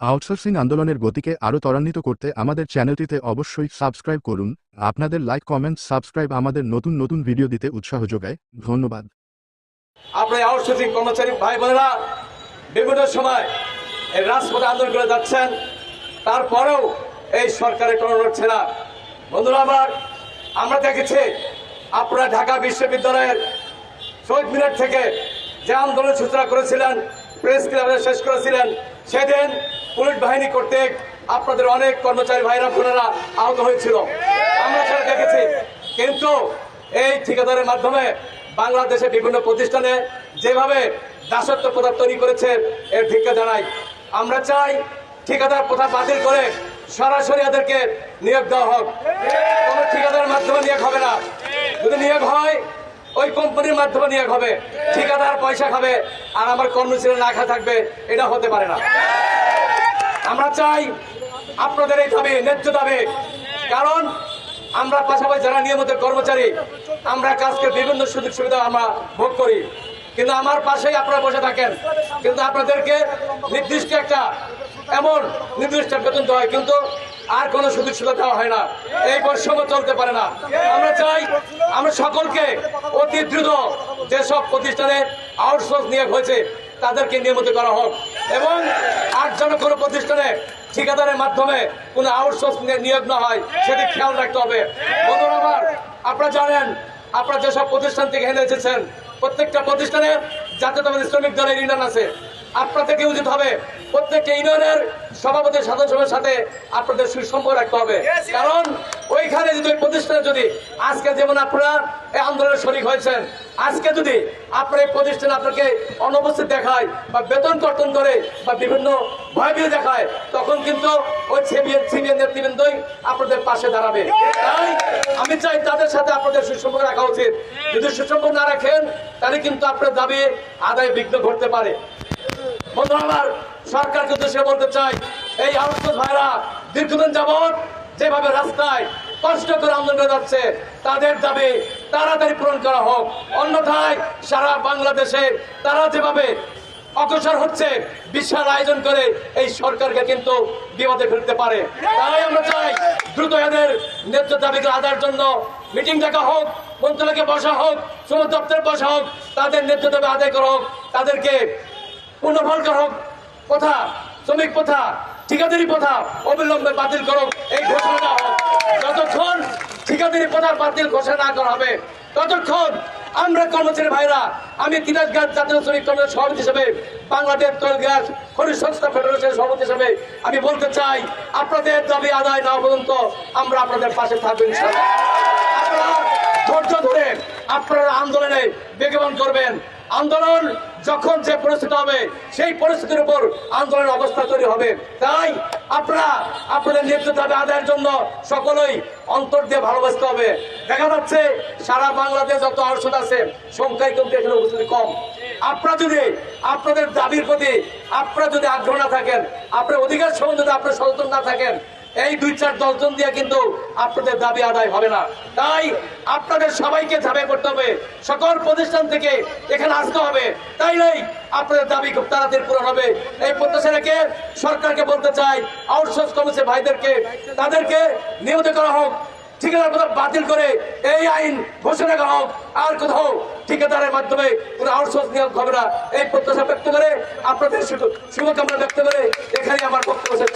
Outsourcing আন্দোলনের গতিকে আরও ত্বরান্বিত করতে আমাদের চ্যানেলটিতে অবশ্যই সাবস্ক্রাইব করুন। আপনাদের লাইক, কমেন্ট, সাবস্ক্রাইব আমাদের নতুন নতুন ভিডিও দিতে উৎসাহ যোগায়। ধন্যবাদ। আপনার আউটসোর্সিং কর্মচারী ভাই বোনেরা বিভিন্ন সময় এই রাজপথে আন্দোলন করে যাচ্ছেন। তারপরেও এই সরকারের কোনো নড়ছে না। বন্ধুরা আমার, আমরা দেখেছি আপনারা ঢাকা বিশ্ববিদ্যালয়ের শহীদ মিনার থেকে যে আন্দোলন সূচনা করেছিলেন, প্রেস ক্লাবে শেষ করেছিলেন, সেদিন পুলিশ বাহিনী কর্তৃক আপনাদের অনেক কর্মচারী ভাইরা, বোনেরা আহত হয়েছিল। আমরা সেটা দেখেছি। কিন্তু এই ঠিকাদারের মাধ্যমে বাংলাদেশের বিভিন্ন প্রতিষ্ঠানে যেভাবে দাসত্ব প্রথা তৈরি করেছে, এর ভিক্ষা জানাই। আমরা চাই ঠিকাদার প্রথা বাতিল করে সরাসরি এদেরকে নিয়োগ দেওয়া হোক। কোনো ঠিকাদারের মাধ্যমে নিয়োগ হবে না। যদি নিয়োগ হয়, ওই কোম্পানির মাধ্যমে নিয়োগ হবে। ঠিকাদার পয়সা খাবে, আর আমার কর্মচারী না খা থাকবে, এটা হতে পারে না। আমরা চাই আপনাদের এই দাবি, ন্যায্য দাবি। কারণ আমরা পাশাপাশি যারা নিয়মিত কর্মচারী, আমরা কাজকে বিভিন্ন সুযোগ সুবিধা আমরা ভোগ করি। কিন্তু আমার পাশেই আপনারা বসে থাকেন। কিন্তু আপনাদেরকে নির্দিষ্ট একটা, এমন নির্দিষ্ট বেতন দেওয়া হয়, কিন্তু আর কোনো সুযোগ সুবিধা দেওয়া হয় না। এই বৈষম্য চলতে পারে না। আমরা চাই আমরা সকলকে অতি দ্রুত যেসব প্রতিষ্ঠানে আউটসোর্স নিয়োগ হয়েছে, তাদেরকে নিয়মিত করা হোক। এবং আট যেন কোনো প্রতিষ্ঠানে ঠিকাদারের মাধ্যমে কোনো আউটসোর্স নিয়োগ না হয়, সেটি খেয়াল রাখতে হবে। আপনারা জানেন, আপনারা যেসব প্রতিষ্ঠান থেকে এনে এসেছেন প্রত্যেকটা প্রতিষ্ঠানে জাতীয়তাবাদী শ্রমিক দলের ইউনিয়ন আছে। আপনাদেরকে উচিত হবে? প্রত্যেকটা ইউনিয়নের সভাপতি সদস্যের সাথে আপনাদের সুসম্পর্ক রাখতে হবে। কারণ ওইখানে যদি ওই প্রতিষ্ঠানে যদি আজকে যেমন আপনারা এই আন্দোলনে শরিক হয়েছেন আজকে যদি আপনার এই প্রতিষ্ঠান আপনাকে অনুপস্থিত দেখায় বা বেতন কর্তন করে বা বিভিন্ন ভয়ভীতি দেখায় তখন কিন্তু ওই সিবিএন সিবিএন নেতৃবৃন্দই আপনাদের পাশে দাঁড়াবে। তাই আমি চাই তাদের সাথে আপনাদের সুসম্পর্ক রাখা উচিত। যদি সুসম্পর্ক না রাখেন, তাহলে কিন্তু আপনার দাবি আদায় বিঘ্ন ঘটতে পারে। বন্ধুরা আমার সরকারকে উদ্দেশ্যে বলতে চাই এই আলোচনা ভাইরা দীর্ঘদিন যাবৎ যেভাবে রাস্তায় কষ্ট করে আন্দোলন করে যাচ্ছে, তাদের দাবি তাড়াতাড়ি পূরণ করা হোক। অন্যথায় সারা বাংলাদেশে তারা যেভাবে অগ্রসর হচ্ছে, বিশাল আয়োজন করে এই সরকারকে কিন্তু বিপদে ফেলতে পারে। তাই আমরা চাই দ্রুত এদের ন্যায্য দাবিকে আদায়ের জন্য মিটিং ডাকা হোক, মন্ত্রণালয়কে বসা হোক শ্রম দপ্তরে বসা হোক, তাদের ন্যায্য দাবি আদায় করা হোক, তাদেরকে পুনর্বল করা হোক কথা শ্রমিক প্রথা, ঠিকাদারি প্রথা অবিলম্বে বাতিল করো এই ঘোষণা হোক। যতক্ষণ ঠিকাদারি প্রথা বাতিল ঘোষণা করা হবে, ততক্ষণ আমরা কর্মচারী ভাইরা, আমি দিনাজ গাছ জাতীয় শ্রমিক কর্মের সভাপতি হিসেবে বাংলাদেশ তৈল গ্যাস খনিজ সংস্থা ফেডারেশনের সভাপতি হিসেবে আমি বলতে চাই, আপনাদের দাবি আদায় না পর্যন্ত আমরা আপনাদের পাশে থাকব ইনশাআল্লাহ। আপনারা ধৈর্য ধরে আপনারা আন্দোলনে বেগবান করবেন। আন্দোলন যখন যে পরিস্থিতি হবে, সেই পরিস্থিতির উপর আন্দোলনের অবস্থা তৈরি হবে। তাই আপনারা আপনাদের নেতৃত্ব আদায়ের জন্য সকলেই অন্তর দিয়ে ভালোবাসতে হবে। দেখা যাচ্ছে সারা বাংলাদেশ যত আউটসোর্স আছে, সংখ্যায় কিন্তু এখানে উপস্থিতি কম। আপনারা যদি আপনাদের দাবির প্রতি আপনারা যদি আগ্রহ না থাকেন, আপনার অধিকার সম্বন্ধে আপনার সচেতন না থাকেন এই দুই চার দশজন দিয়ে কিন্তু আপনাদের দাবি আদায় হবে না। তাই আপনাদের সবাইকে ঝাঁপাই করতে হবে। সকল প্রতিষ্ঠান থেকে এখানে আসতে হবে। তাই নয়, আপনাদের দাবি খুব তাড়াতাড়ি পূরণ হবে। এই প্রত্যাশা রেখে সরকারকে বলতে চাই আউটসোর্স করেছে ভাইদেরকে, তাদেরকে নিয়মিত করা হোক, ঠিকাদার কোথাও বাতিল করে এই আইন ঘোষণা করা হোক। আর কোথাও ঠিকাদারের মাধ্যমে কোনো আউটসোর্স নিয়োগ হবে না। এই প্রত্যাশা ব্যক্ত করে আপনাদের শুভ- শুভকামনা ব্যক্ত করে এখানে আমার বক্তব্য।